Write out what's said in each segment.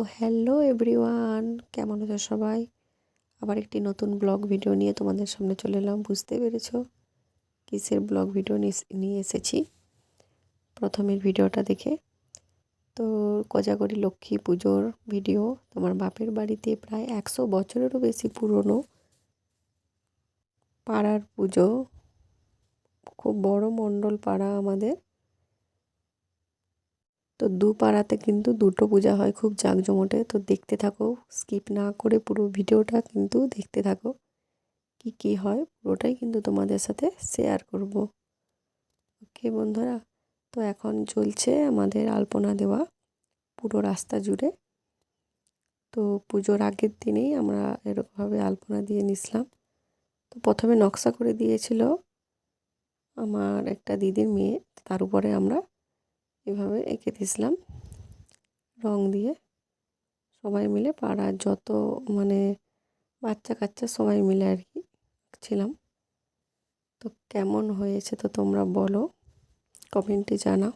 তো hello everyone কেমন আছো সবাই? আবার একটি নতুন ব্লগ ভিডিও নিয়ে তোমাদের সামনে চলে এলাম। বুঝতে পেরেছ কিসের ব্লগ ভিডিও নিয়ে এসেছি? প্রথমের ভিডিওটা দেখে। তো কোজাগরি লক্ষ্মী পুজোর ভিডিও তোমার বাপের বাড়িতে প্রায় একশো বছরেরও বেশি পুরনো পাড়ার পুজো। খুব বড় মণ্ডল পাড়া আমাদের। দু পাড়াতে কিন্তু দুটো পূজা হয়, খুব জাঁকজমটে। তো দেখতে থাকো স্কিপ না করে পুরো ভিডিওটা কিন্তু দেখতে থাকো। কি কি হয়, পুরোটাই কিন্তু তোমাদের সাথে শেয়ার করব। ওকে বন্ধুরা, তো এখন চলছে আমাদের আলপনা দেওয়া, পুরো রাস্তা জুড়ে। তো পুজোর আগের দিনেই আমরা এরকমভাবে আলপনা দিয়ে নিছিলাম। তো প্রথমে নকশা করে দিয়েছিল আমার একটা দিদির মেয়ে, তার উপরে আমরা এভাবে এঁকে দিয়েছিলাম। রং দিয়ে সবাই মিলে পাড়ার যত মানে বাচ্চা কাচ্চা সবাই মিলে আর কি ছিলাম। তো কেমন হয়েছে তো তোমরা বলো, কমেন্টে জানাও।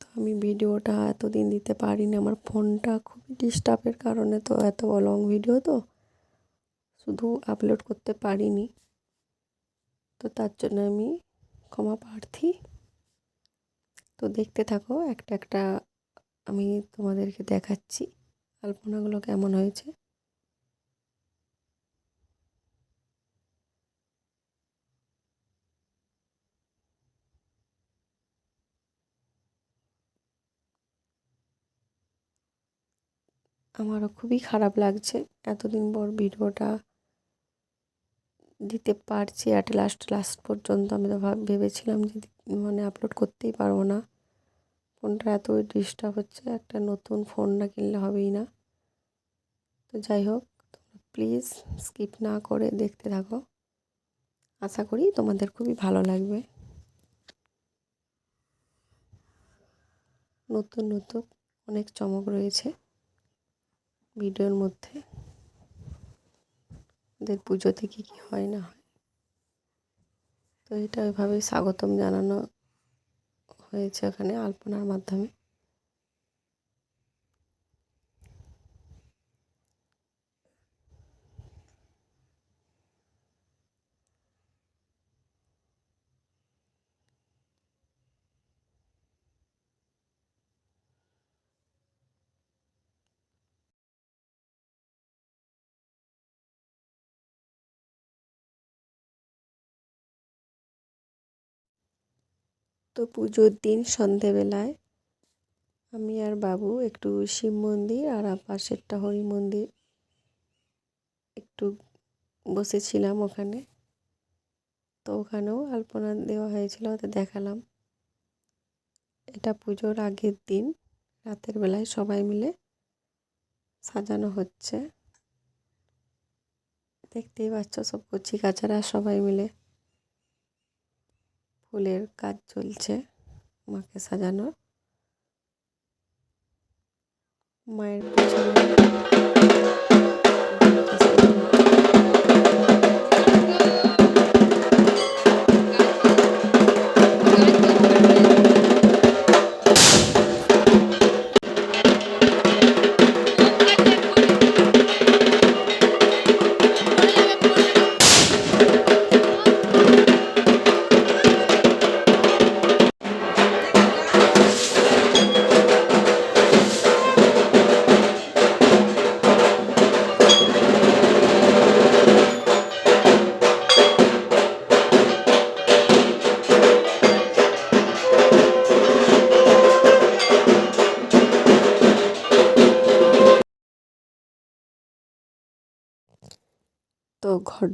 তো আমি ভিডিওটা এতদিন দিতে পারিনি, আমার ফোনটা খুবই ডিস্টার্বের কারণে তো এত লং ভিডিও তো শুধু আপলোড করতে পারিনি। তো তার জন্য আমি ক্ষমা প্রার্থী। তো দেখতে থাকো, একটা একটা আমি তোমাদেরকে দেখাচ্ছি আলপনাগুলো কেমন হয়েছে। আমারও খুবই খারাপ লাগছে। এতদিন পর ভিডিওটা দিতে পারছি অ্যাট লাস্ট লাস্ট পর্যন্ত। আমি তো ভেবেছিলাম যে মানে আপলোড করতেই পারব না। ফোনটা এত ডিস্টার্ব হচ্ছে, একটা নতুন ফোন না কিনলে হবেই না। তো যাই হোক, তোমরা প্লিজ স্কিপ না করে দেখতে থাকো। আশা করি তোমাদের খুবই ভালো লাগবে। নতুন নতুন অনেক চমক রয়েছে ভিডিওর মধ্যে। ওদের পুজোতে কী কী হয়, না হয়। তো এটা ওইভাবেই স্বাগতম জানানো হয়েছে ওখানে আলপনার মাধ্যমে। তো পুজোর দিন সন্ধেবেলায় আমি আর বাবু একটু শিব মন্দির আর পাশেরটা হরি মন্দির। একটু বসেছিলাম ওখানে। তো ওখানেও আলপনা দেওয়া হয়েছিল তো দেখালাম। এটা পুজোর আগের দিন, রাতের বেলায় সবাই মিলে সাজানো হচ্ছে। দেখতেই পাচ্ছ সব কচি কাচারা সবাই মিলে। ফুলের কাজ চলছে মাকে সাজানোর। মায়ের পিছনে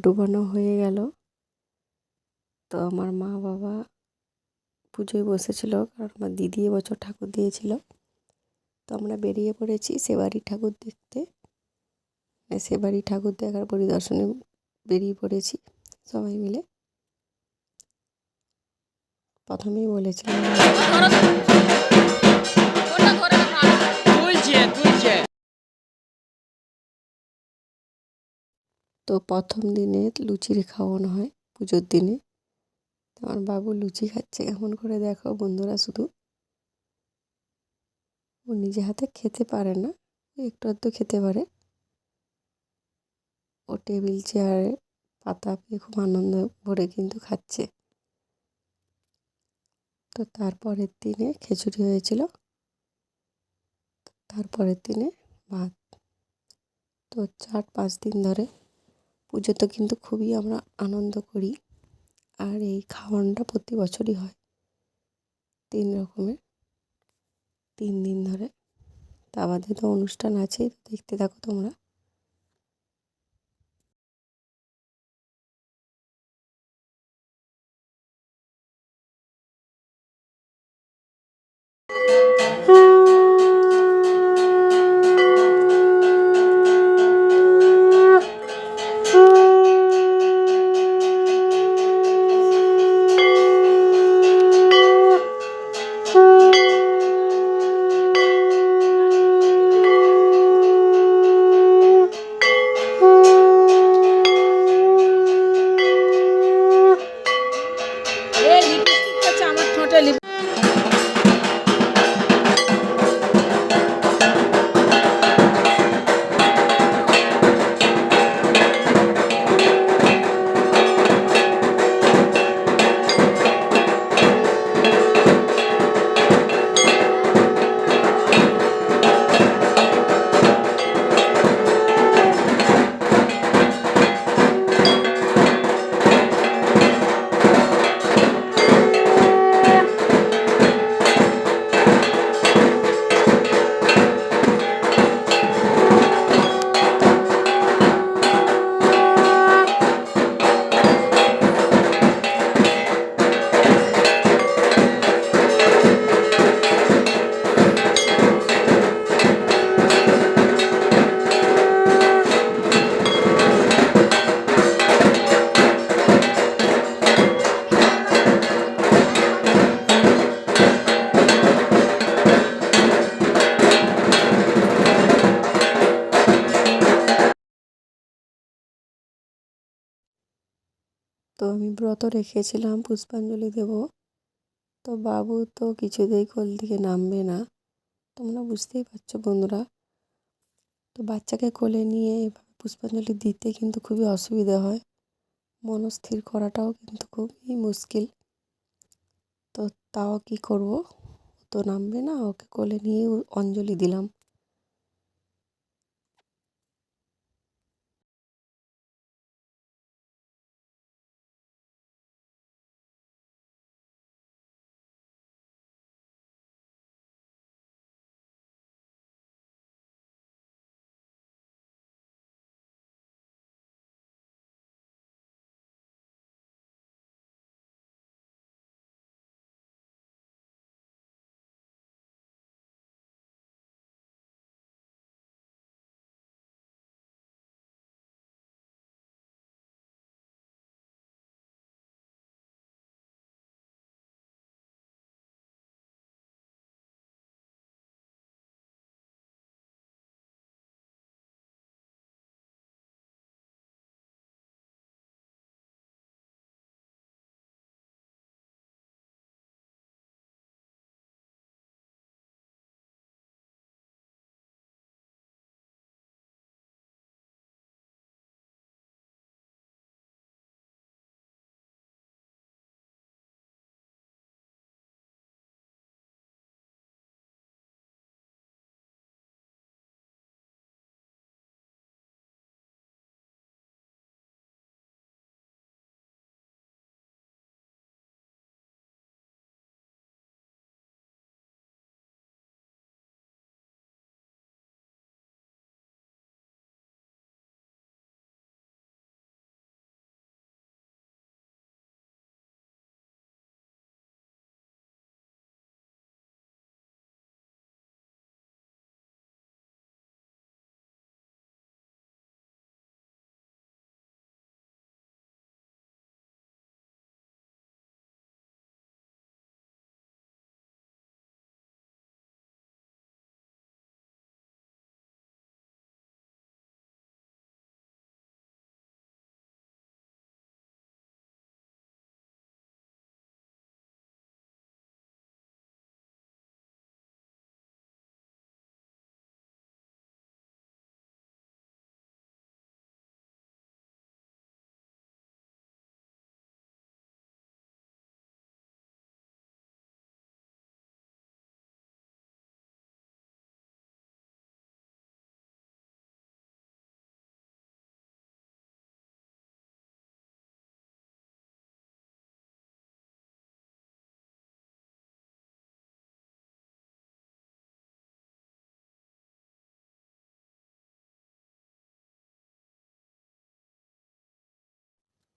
ডুবানো হয়ে গেল। তো আমার মা বাবা পুজোয় বসেছিল, কারণ আমার দিদি এবছর ঠাকুর দিয়েছিল। তো আমরা বেরিয়ে পড়েছি সেবাড়ি ঠাকুর দেখতে। সেবাড়ি ঠাকুর দেখার পরিদর্শনে বেরিয়ে পড়েছি সবাই মিলে। প্রথমেই বলেছিলাম তো প্রথম দিনে লুচির খাওয়ানো হয়, পুজোর দিনে। আমার বাবু লুচি খাচ্ছে, কেমন করে দেখো বন্ধুরা শুধু। ও নিজে হাতে খেতে পারে না একটু আধটু খেতে পারে। ও টেবিল, চেয়ারে, পাতা পেয়ে খুব আনন্দ ভরে কিন্তু খাচ্ছে। তো তারপরের দিনে খিচুড়ি হয়েছিল। তারপরের দিনে ভাত। তো চার পাঁচ দিন ধরে পুজোতে কিন্তু খুবই আমরা আনন্দ করি। আর এই খাওয়ানটা প্রতি বছরই হয়। তিন রকমের। তিন দিন ধরে। তা বাদে তো অনুষ্ঠান আছেই দেখতে থাকো তোমরা। তো আমি ব্রত রেখেছিলাম, পুষ্পাঞ্জলি দেব। তো বাবু তো কিছুতেই কোল থেকে নামবে না। তোমরা বুঝতেই পারছ বন্ধুরা। তো বাচ্চাকে কোলে নিয়ে এভাবে পুষ্পাঞ্জলি দিতে কিন্তু খুবই অসুবিধা হয়। মনস্থির করাটাও কিন্তু খুবই মুশকিল। তো তাও কি করব? তো নামবে না, ওকে কোলে নিয়ে অঞ্জলি দিলাম।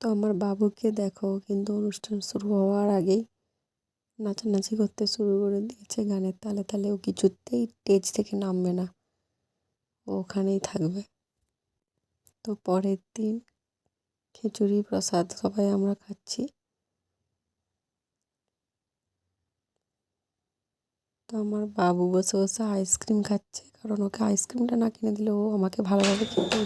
তো আমার বাবুকে দেখো কিন্তু অনুষ্ঠান শুরু হওয়ার আগেই নাচানাচি করতে শুরু করে দিয়েছে গানের তালে তালে। ও কিছুতেই স্টেজ থেকে নামবে না, ও ওখানেই থাকবে। তো পরের দিন খিচুড়ি প্রসাদ সবাই আমরা খাচ্ছি। তো আমার বাবু বসে বসে আইসক্রিম খাচ্ছে, কারণ ওকে আইসক্রিমটা না কিনে দিলে ও আমাকে ভালোভাবে খেতেই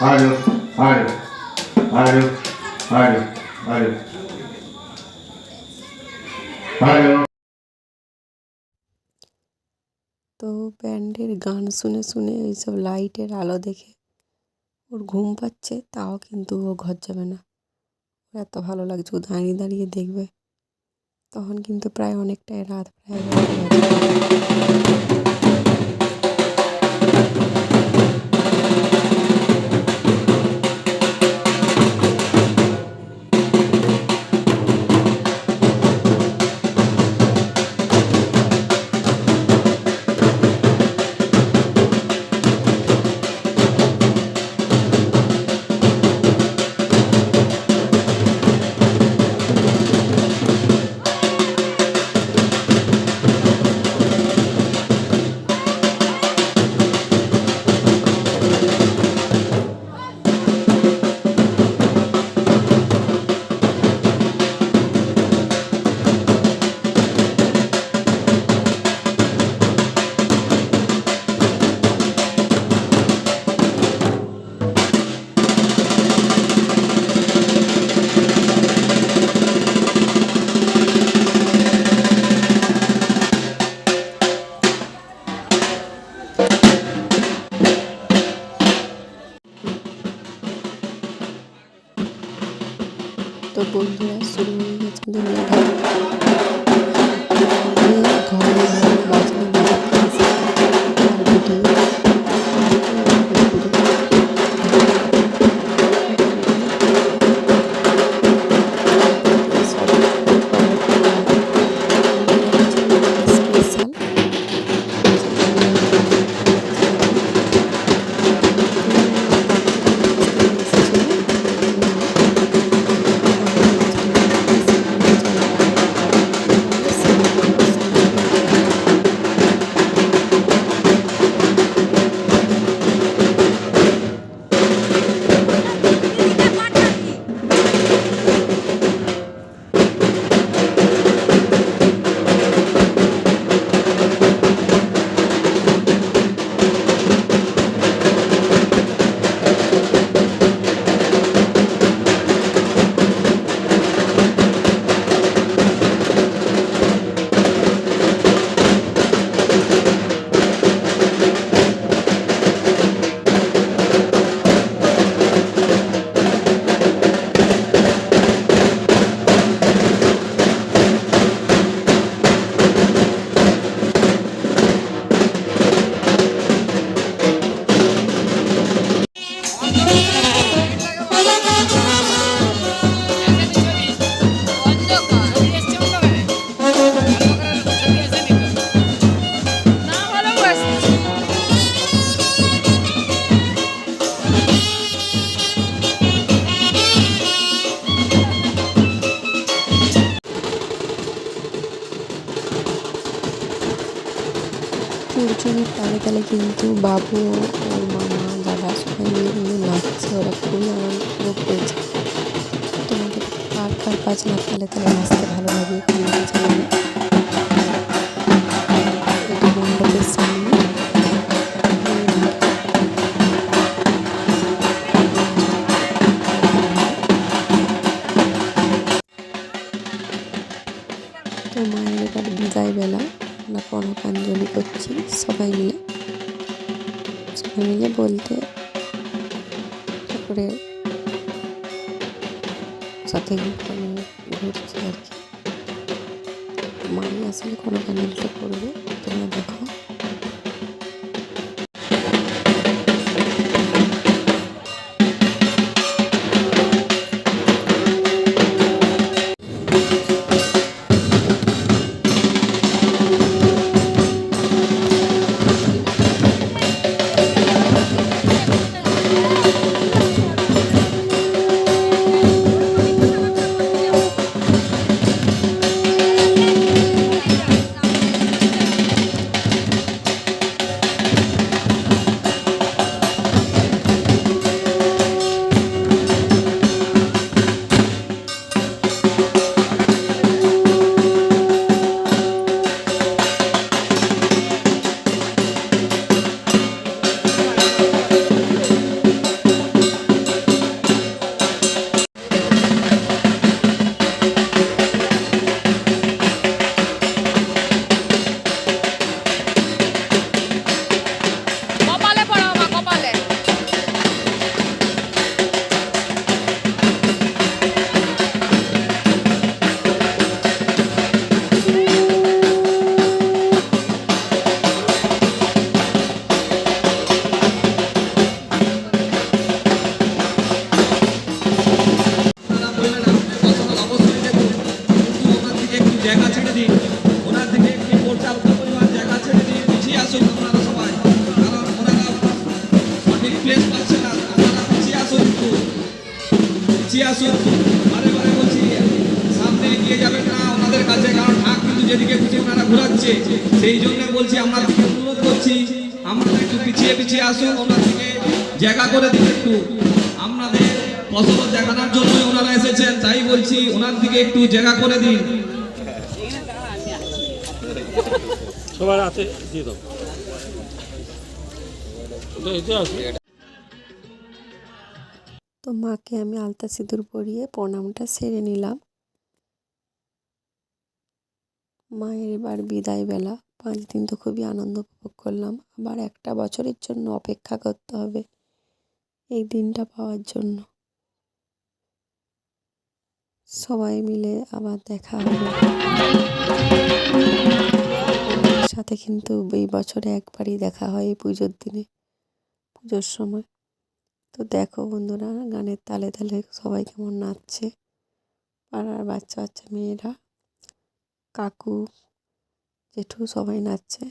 alho, alho, alho, alho, alho, alho. তো ব্যান্ডের গান শুনে শুনে এইসব লাইটের আলো দেখে ওর ঘুম পাচ্ছে তাও কিন্তু ও ঘর যাবে না। ওর এত ভালো লাগছে ও দাঁড়িয়ে দাঁড়িয়ে দেখবে। তখন কিন্তু প্রায় অনেকটাই রাত প্রায় ওর মামা দাদা সবাই মিলে নাচছে ওরা খুবই আনন্দ উপভোগ করেছে তোমাদের কার বাজনার তালে তালে নাচতে ভালো লাগে তো মায়ের এবার বিদায় বেলা আমরা কনকাঞ্জলি করছি, সবাই মিলে। ভেঙে বলতে তারপরে ওনারা সেই জন্য বলছি দিকে অনুরোধ করছি আপনারা একটু পিছিয়ে পিছিয়ে আসুন ওনার দিকে জায়গা করে দিন একটু। আপনাদের ফসল দেখানোর জন্য ওনারা এসেছেন তাই বলছি ওনার দিকে একটু জায়গা করে দিন। সবার হাতে দিয়ে দাও। তো মাকে আমি আলতা সিঁদুর পরিয়ে প্রণামটা সেরে নিলাম। মায়ের এবার বিদায় বেলা পাঁচ দিন তো খুবই আনন্দ উপভোগ করলাম। আবার একটা বছরের জন্য অপেক্ষা করতে হবে এই দিনটা পাওয়ার জন্য। সবাই মিলে আবার দেখা হবে। সাথে কিন্তু এই বছরে একবারই দেখা হয় এই পুজোর দিনে, পুজোর সময়। তো দেখো বন্ধুরা, গানের তালে তালে সবাই কেমন নাচছে। পাড়ার বাচ্চা বাচ্চা মেয়েরা। কাকু, জেঠু সবাই নাচছে।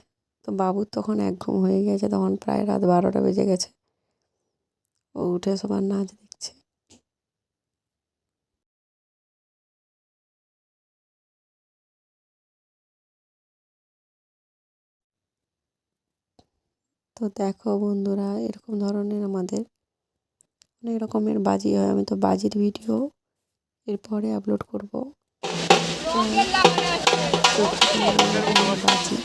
তো বাবুর তখন এক ঘুম হয়ে গেছে, তখন প্রায় রাত বারোটা বেজে গেছে। ও উঠে সবার নাচ দেখছে। তো দেখো বন্ধুরা, এরকম ধরনের আমাদের অনেক রকমের বাজি হয়। আমি তো বাজির ভিডিও এরপরে আপলোড করব। বাজি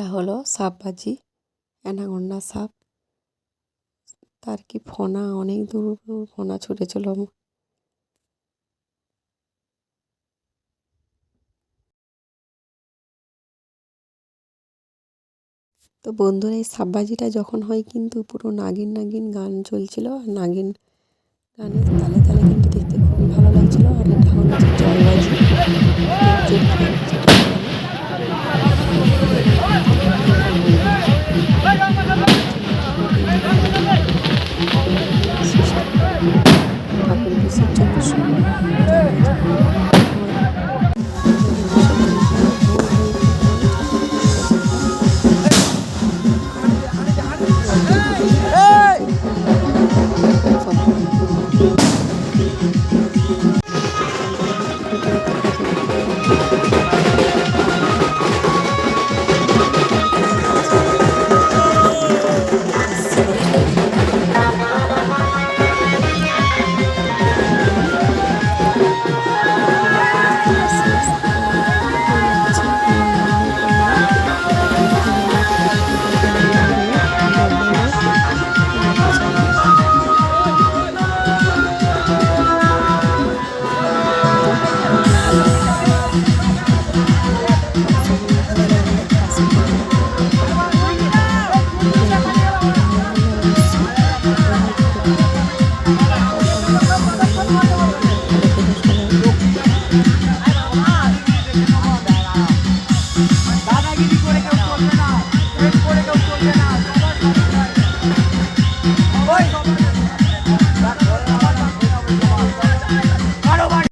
এটা হলো সাপবাজি অ্যানাগন্ডা সাপ। তার কি ফোনা? অনেক দূর ফনা ছুটেছিল। তো বন্ধুরা, এই সাপবাজিটা যখন হয় কিন্তু পুরো নাগিন নাগিন গান চলছিল। আর নাগিন গানের তালে তালে কিন্তু দেখতে খুবই ভালো লাগছিল। আর এটা হলো জলবাজি।